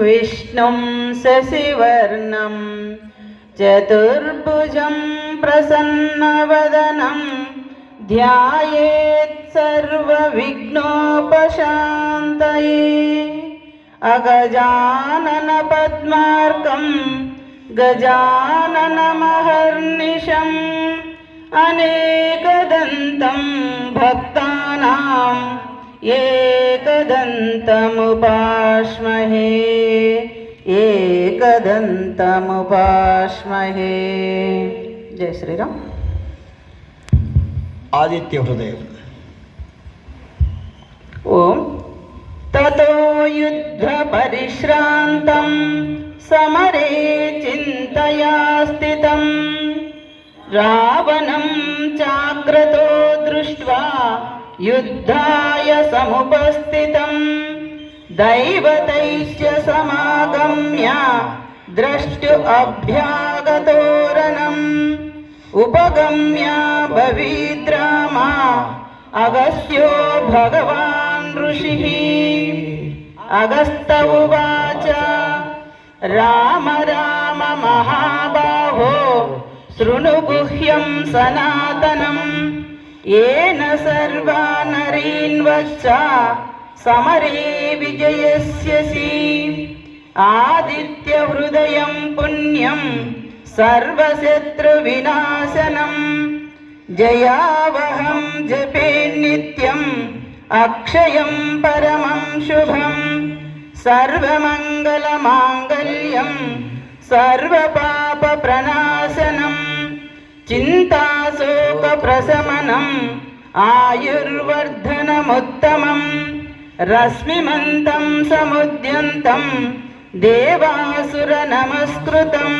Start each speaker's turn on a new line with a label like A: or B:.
A: विष्णुं शशिवर्णं चतुर्भुजं प्रसन्नवदनं ध्यायेत् सर्वविघ्नोपशान्तये अगजाननपद्मार्कं गजाननमहर्निशम् अनेकदन्तं भक्तानाम् एकदन्तमुपाश्महे एकदन्तमुपाश्महे जय श्रीराम
B: आदित्यहृदयम्
A: ॐ ततो युद्धपरिश्रान्तं समरे चिन्तया स्थितं रावणं चाग्रतो युद्धाय समुपस्थितं दैवतैश्च समागम्य द्रष्टु अभ्यागतोरणम् उपगम्य भवीद्रामा अगस्त्यो भगवान् ऋषिः अगस्त उवाच राम राम महाबाहो शृणु गुह्यं सनातनम् येन सर्वा नरीन् वच्च समरे विजयस्यसि आदित्यहृदयं पुण्यं सर्वशत्रुविनाशनम् जयावहं जपे नित्यम् अक्षयं परमं शुभम् सर्वमङ्गलमाङ्गल्यं सर्वपापप्रणाशनम् चिन्ताशोकप्रशमनम् आयुर्वर्धनमुत्तमम् रश्मिमन्तं समुद्यन्तं देवासुरनमस्कृतम्